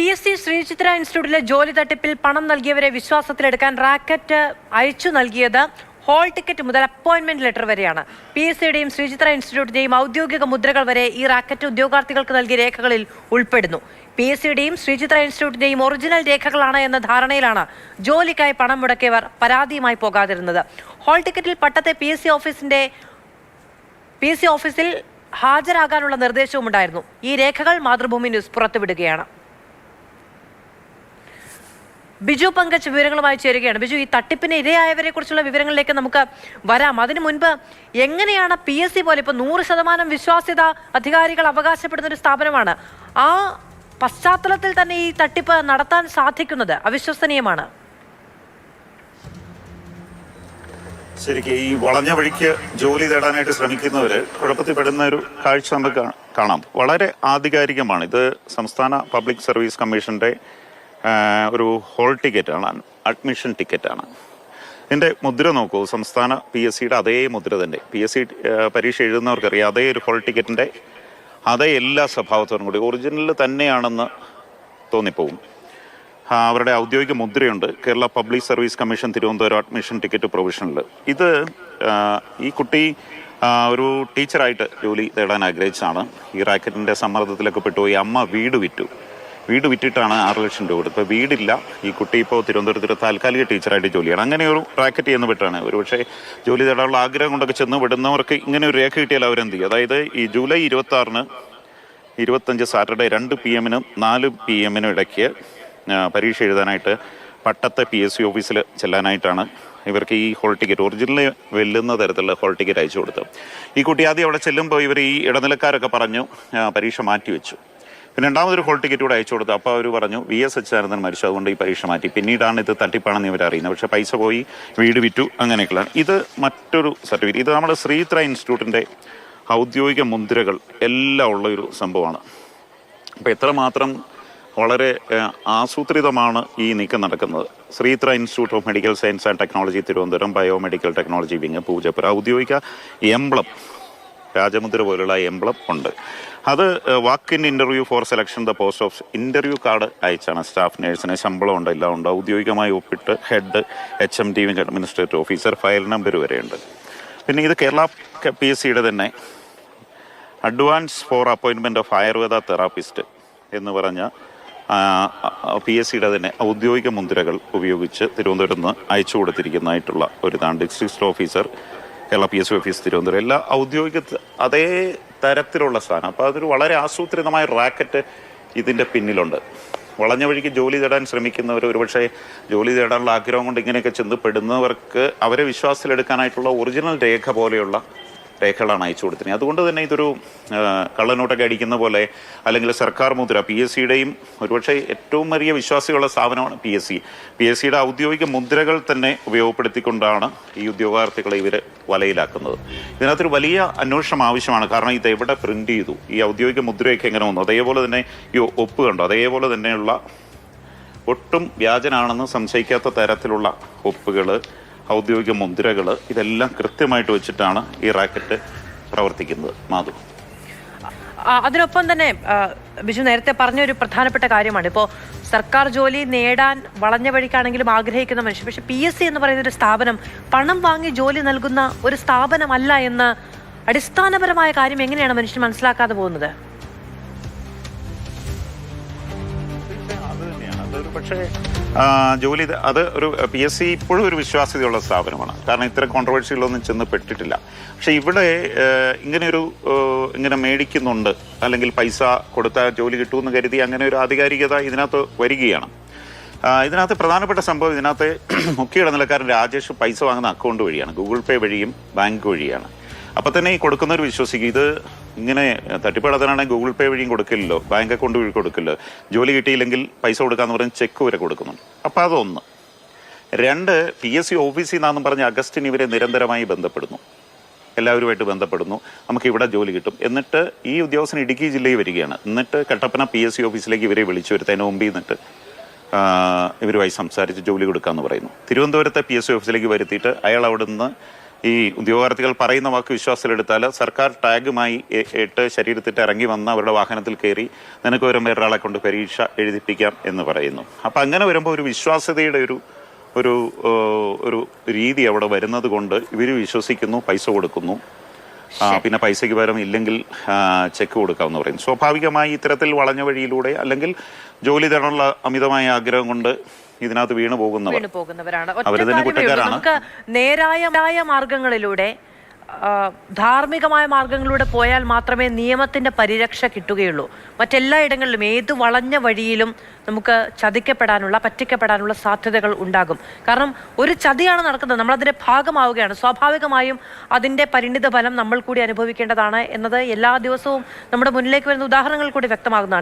P S C Sree Chitra ഇൻസ്റ്റിറ്റ്യൂട്ടിലെ ജോലി തട്ടിപ്പിൽ പണം നൽകിയവരെ വിശ്വാസത്തിലെടുക്കാൻ റാക്കറ്റ് അയച്ചു നൽകിയത് ഹോൾ ടിക്കറ്റ് മുതൽ അപ്പോയിന്റ്മെന്റ് ലെറ്റർ വരെയാണ്. പി എസ് സിയുടെയും ശ്രീചിത്ര ഇൻസ്റ്റിറ്റ്യൂട്ടിന്റെയും ഔദ്യോഗിക മുദ്രകൾ വരെ ഈ റാക്കറ്റ് ഉദ്യോഗാർത്ഥികൾക്ക് നൽകിയ രേഖകളിൽ ഉൾപ്പെടുന്നു. പി എസ് സിയുടെയും ശ്രീചിത്ര ഇൻസ്റ്റിറ്റ്യൂട്ടിന്റെയും ഒറിജിനൽ രേഖകളാണ് എന്ന ധാരണയിലാണ് ജോലിക്കായി പണം മുടക്കിയവർ പരാതിയുമായി പോകാതിരുന്നത്. ഹോൾ ടിക്കറ്റിൽ പട്ടത്തെ പി എസ് സി ഓഫീസിന്റെ പി എസ് സി ഓഫീസിൽ ഹാജരാകാനുള്ള നിർദ്ദേശവും ഉണ്ടായിരുന്നു ഈ രേഖകൾ മാതൃഭൂമി ന്യൂസ് പുറത്തുവിടുകയാണ്. ബിജു പങ്കജ് വിവരങ്ങളുമായി ചേരുകയാണ്. ബിജു ഈ തട്ടിപ്പിന് ഇരയായവരെ കുറിച്ചുള്ള വിവരങ്ങളിലേക്ക് നമുക്ക് വരാം. അതിനു മുൻപ് എങ്ങനെയാണ് പി എസ് സി പോലെ ഇപ്പൊ നൂറ് ശതമാനം വിശ്വാസ്യത അധികാരികൾ അവകാശപ്പെടുന്ന ഒരു സ്ഥാപനമാണ് ആ പശ്ചാത്തലത്തിൽ തന്നെ ഈ തട്ടിപ്പ് നടത്താൻ സാധിക്കുന്നത് അവിശ്വസനീയമാണ്? ശരിക്കും ഈ വളഞ്ഞ വഴിക്ക് ജോലി തേടാനായിട്ട് ശ്രമിക്കുന്നവര് കുഴപ്പത്തിൽപ്പെടുന്ന ഒരു കാഴ്ച നമുക്ക് കാണാം. വളരെ ആധികാരികമാണ്. ഇത് സംസ്ഥാന പബ്ലിക് സർവീസ് കമ്മീഷന്റെ ഒരു ഹോൾ ടിക്കറ്റാണ് അഡ്മിഷൻ ടിക്കറ്റാണ്. ഇതിന്റെ മുദ്ര നോക്കൂ സംസ്ഥാന പി എസ് സിയുടെ അതേ മുദ്ര തന്നെ. പി എസ് സി പരീക്ഷ എഴുതുന്നവർക്കറിയാം അതേ ഒരു ഹോൾ ടിക്കറ്റിന്റെ അതേ എല്ലാ സ്വഭാവത്തോടും കൂടി. ഒറിജിനൽ തന്നെയാണെന്ന് തോന്നിപ്പോവും. അവരുടെ ഔദ്യോഗിക മുദ്രയുണ്ട് Kerala public service commission Thiruvananthapuram admission ticket പ്രൊവിഷനിൽ ഇത് ഈ കുട്ടി ഒരു ടീച്ചറായിട്ട് ജോലി തേടാൻ ആഗ്രഹിച്ചാണ് ഈ റാക്കറ്റിന്റെ സമ്മർദ്ദത്തിലൊക്കെ പെട്ടുപോയി അമ്മ വീട് വിറ്റു. വീട് വിറ്റിട്ടാണ് ആറ് ലക്ഷം രൂപ കൊടുത്തത്. വീടില്ല. ഈ കുട്ടി ഇപ്പോൾ തിരുവനന്തപുരത്ത് താൽക്കാലിക ടീച്ചറായിട്ട് ജോലിയാണ് അങ്ങനെ ഒരു റാക്കറ്റ് ചെയ്യുന്ന വിട്ടാണ്. ഒരു പക്ഷേ ജോലി തേടാനുള്ള ആഗ്രഹം കൊണ്ടൊക്കെ ചെന്ന് വിടുന്നവർക്ക് ഇങ്ങനെ ഒരു രേഖ കിട്ടിയാൽ അവരെന്ത് ചെയ്യും? അതായത് ഈ ജൂലൈ ഇരുപത്തി ആറിന് ഇരുപത്തഞ്ച് സാറ്റർഡേ രണ്ട് പി എമ്മിനും നാല് പി എമ്മിനും ഇടയ്ക്ക് പരീക്ഷ എഴുതാനായിട്ട് പട്ടത്തെ പി എസ് സി ഓഫീസിൽ ചെല്ലാനായിട്ടാണ് ഇവർക്ക് ഈ ഹോൾ ടിക്കറ്റ് ഒറിജിനലി വെല്ലുന്ന തരത്തിലുള്ള ഹോൾ ടിക്കറ്റ് അയച്ചു കൊടുത്തു ഈ കുട്ടി ആദ്യം അവിടെ ചെല്ലുമ്പോൾ ഇവർ ഈ ഇടനിലക്കാരൊക്കെ പറഞ്ഞു പരീക്ഷ മാറ്റി മാറ്റിവെച്ചു. പിന്നെ രണ്ടാമതൊരു ഹോൾ ടിക്കറ്റ് കൂടെ അയച്ചു കൊടുത്തു. അപ്പോൾ അവർ പറഞ്ഞു വി എസ് അച്യുതാനന്ദൻ മരിച്ചു. അതുകൊണ്ട് ഈ പരീക്ഷ മാറ്റി. പിന്നീടാണ് ഇത് തട്ടിപ്പാണെന്ന് ഇവർ അറിയുന്നത്. പക്ഷേ പൈസ പോയി വീട് വിറ്റു അങ്ങനെയൊക്കെയാണ് ഇത് മറ്റൊരു സർട്ടിഫിക്കറ്റ് ഇത് നമ്മുടെ ശ്രീത്ര ഇൻസ്റ്റിറ്റ്യൂട്ടിന്റെ ഔദ്യോഗിക മുദ്രകൾ എല്ലാം ഉള്ള ഒരു സംഭവമാണ്. അപ്പോൾ എത്രമാത്രം വളരെ ആസൂത്രിതമാണ് ഈ നീക്കം നടക്കുന്നത്. ശ്രീത്ര institute of medical science and technology Thiruvananthapuram biomedical technology wing Poojappura. ഔദ്യോഗിക എംബ്ലം രാജമുദ്ര പോലുള്ള എംബ്ലം ഉണ്ട്. അത് walk in interview for selection the post of interview card അയച്ചാണ് staff നേഴ്സിന്. ശമ്പളം ഉണ്ട് എല്ലാം ഉണ്ട്. ഔദ്യോഗികമായി ഒപ്പിട്ട് head H M T administrative officer file number വരെയുണ്ട്. പിന്നെ ഇത് കേരള പി എസ് സിയുടെ തന്നെ അഡ്വാൻസ് ഫോർ അപ്പോയിൻമെന്റ് ഓഫ് ആയുർവേദ തെറാപ്പിസ്റ്റ് എന്ന് പറഞ്ഞ പി എസ് സിയുടെ തന്നെ ഔദ്യോഗിക മുദ്രകൾ ഉപയോഗിച്ച് തിരുവനന്തപുരത്ത് നിന്ന് അയച്ചു കൊടുത്തിരിക്കുന്നതായിട്ടുള്ള ഒരു ഇതാണ് district officer Kerala P S C office Thiruvananthapuram. എല്ലാ ഔദ്യോഗിക അതേ തരത്തിലുള്ള സ്ഥാനം അപ്പോൾ അതൊരു വളരെ ആസൂത്രിതമായ റാക്കറ്റ് ഇതിന്റെ പിന്നിലുണ്ട്. വളഞ്ഞ വഴിക്ക് ജോലി തേടാൻ ശ്രമിക്കുന്നവർ ഒരുപക്ഷെ ജോലി തേടാനുള്ള ആഗ്രഹം കൊണ്ട് ഇങ്ങനെയൊക്കെ ചെന്ന് പെടുന്നവർക്ക് അവരെ വിശ്വാസത്തിലെടുക്കാനായിട്ടുള്ള ഒറിജിനൽ രേഖ പോലെയുള്ള രേഖകളാണ് അയച്ചു കൊടുത്തിരുന്നത്. അതുകൊണ്ട് തന്നെ ഇതൊരു കള്ളനോട്ടൊക്കെ അടിക്കുന്ന പോലെ അല്ലെങ്കിൽ സർക്കാർ മുദ്ര പി എസ് സിയുടെയും ഒരുപക്ഷെ ഏറ്റവും വലിയ വിശ്വാസികളുള്ള സ്ഥാപനമാണ് P S C. P S സിയുടെ ഔദ്യോഗിക മുദ്രകൾ തന്നെ ഉപയോഗപ്പെടുത്തിക്കൊണ്ടാണ് ഈ ഉദ്യോഗാർത്ഥികളെ ഇവർ വലയിലാക്കുന്നത്. ഇതിനകത്തൊരു വലിയ അന്വേഷണം ആവശ്യമാണ്. കാരണം ഇത് എവിടെ പ്രിന്റ് ചെയ്തു? ഈ ഔദ്യോഗിക മുദ്രയൊക്കെ എങ്ങനെ വന്നു? അതേപോലെ തന്നെ ഈ ഒപ്പ് കണ്ടോ? അതേപോലെ തന്നെയുള്ള ഒട്ടും വ്യാജനാണെന്ന് സംശയിക്കാത്ത തരത്തിലുള്ള ഒപ്പുകൾ ഔദ്യോഗിക മുദ്രകൾ ഇതെല്ലാം കൃത്യമായിട്ട് വെച്ചിട്ടാണ് ഈ റാക്കറ്റ് പ്രവർത്തിക്കുന്നത്. മാധു. അതിനൊപ്പം തന്നെ ബിജു നേരത്തെ പറഞ്ഞ ഒരു പ്രധാനപ്പെട്ട കാര്യമാണ്. ഇപ്പോൾ സർക്കാർ ജോലി നേടാൻ വളഞ്ഞ വഴിക്കാണെങ്കിലും ആഗ്രഹിക്കുന്ന മനുഷ്യർ. പക്ഷെ പി എസ് സി എന്ന് പറയുന്ന ഒരു സ്ഥാപനം പണം വാങ്ങി ജോലി നൽകുന്ന ഒരു സ്ഥാപനമല്ല എന്ന് അടിസ്ഥാനപരമായ കാര്യം എങ്ങനെയാണ് മനുഷ്യൻ മനസ്സിലാക്കാതെ പോകുന്നത്? പക്ഷേ ജോലി അത് ഒരു പി എസ് സി ഇപ്പോഴും ഒരു വിശ്വാസ്യതയുള്ള സ്ഥാപനമാണ്. കാരണം ഇത്തരം കോൺട്രവേഴ്സികളൊന്നും ചെന്ന് പെട്ടിട്ടില്ല. പക്ഷെ ഇവിടെ ഇങ്ങനെ ഇങ്ങനെയൊരു ഇങ്ങനെ മേടിക്കുന്നുണ്ട്. അല്ലെങ്കിൽ പൈസ കൊടുത്താൽ ജോലി കിട്ടുമെന്ന് കരുതി അങ്ങനെ ഒരു ആധികാരികത ഇതിനകത്ത് വരികയാണ്. ഇതിനകത്ത് പ്രധാനപ്പെട്ട സംഭവം ഇതിനകത്ത് മുഖ്യ ഇടനിലക്കാരൻ രാജേഷ് പൈസ വാങ്ങുന്ന അക്കൗണ്ട് വഴിയാണ്. ഗൂഗിൾ പേ വഴിയും ബാങ്ക് വഴിയാണ്. അപ്പോൾ തന്നെ ഈ കൊടുക്കുന്നവർ വിശ്വസിക്കും. ഇത് ഇങ്ങനെ തട്ടിപ്പടത്തിനാണെങ്കിൽ ഗൂഗിൾ പേ വഴിയും കൊടുക്കില്ലല്ലോ. ബാങ്ക് അക്കൗണ്ട് വഴി കൊടുക്കില്ല. ജോലി കിട്ടിയില്ലെങ്കിൽ പൈസ കൊടുക്കാന്ന് പറഞ്ഞ് ചെക്ക് വരെ കൊടുക്കുന്നുണ്ട്. അപ്പോൾ അതൊന്ന്. രണ്ട് പി എസ് സി ഓഫീസിൽ നിന്നാണെന്ന് പറഞ്ഞ് അഗസ്റ്റിൻ ഇവരെ നിരന്തരമായി ബന്ധപ്പെടുന്നു. എല്ലാവരുമായിട്ട് ബന്ധപ്പെടുന്നു. നമുക്ക് ഇവിടെ ജോലി കിട്ടും. എന്നിട്ട് ഈ ഉദ്യോഗസ്ഥൻ ഇടുക്കി ജില്ലയിൽ വരികയാണ്. എന്നിട്ട് കട്ടപ്പന പി എസ് സി ഓഫീസിലേക്ക് ഇവരെ വിളിച്ചു വരുത്തതിന് മുമ്പ് നിന്നിട്ട് ഇവരുമായി സംസാരിച്ച് ജോലി കൊടുക്കാമെന്ന് പറയുന്നു. തിരുവനന്തപുരത്തെ പി എസ് സി ഓഫീസിലേക്ക് വരുത്തിയിട്ട് അയാൾ അവിടെ നിന്ന് ഈ ഉദ്യോഗാർത്ഥികൾ പറയുന്ന വാക്ക് വിശ്വാസത്തിലെടുത്താൽ സർക്കാർ ടാഗുമായി ഇട്ട് ശരീരത്തിട്ട് ഇറങ്ങി വന്ന് അവരുടെ വാഹനത്തിൽ കയറി നിനക്ക് വരും വേറൊരാളെ കൊണ്ട് പരീക്ഷ എഴുതിപ്പിക്കാം എന്ന് പറയുന്നു. അപ്പം അങ്ങനെ വരുമ്പോൾ ഒരു വിശ്വാസ്യതയുടെ ഒരു ഒരു ഒരു രീതി അവിടെ വരുന്നത് കൊണ്ട് ഇവർ വിശ്വസിക്കുന്നു പൈസ കൊടുക്കുന്നു. പിന്നെ പൈസയ്ക്ക് പകരം ഇല്ലെങ്കിൽ ചെക്ക് കൊടുക്കാമെന്ന് പറയും സ്വാഭാവികമായി ഇത്തരത്തിൽ വളഞ്ഞ വഴിയിലൂടെ അല്ലെങ്കിൽ ജോലി തരാനുള്ള അമിതമായ ആഗ്രഹം കൊണ്ട് ഇതിനകത്ത് വീണു പോകുന്നവർ. വീണു പോകുന്നവരാണ്. ഒറ്റ അവർ തന്നെ കാര്യമേ ഉള്ളൂ. കുറ്റക്കാരാണ്. നമുക്ക് നേരായ മാർഗങ്ങളിലൂടെ ആ, ധാർമ്മികമായ മാർഗങ്ങളിലൂടെ പോയാൽ മാത്രമേ നിയമത്തിന്റെ പരിരക്ഷ കിട്ടുകയുള്ളൂ. മറ്റെല്ലാ ഇടങ്ങളിലും ഏത് വളഞ്ഞ വഴിയിലും നമുക്ക് ചതിക്കപ്പെടാനുള്ള പറ്റിക്കപ്പെടാനുള്ള സാധ്യതകൾ ഉണ്ടാകും. കാരണം ഒരു ചതിയാണ് നടക്കുന്നത്. നമ്മളതിന്റെ ഭാഗമാവുകയാണ്. സ്വാഭാവികമായും അതിന്റെ പരിണിത ഫലം നമ്മൾ കൂടി അനുഭവിക്കേണ്ടതാണ് എന്നത് എല്ലാ ദിവസവും നമ്മുടെ മുന്നിലേക്ക് വരുന്ന ഉദാഹരണങ്ങൾ കൂടി വ്യക്തമാകുന്നതാണ്.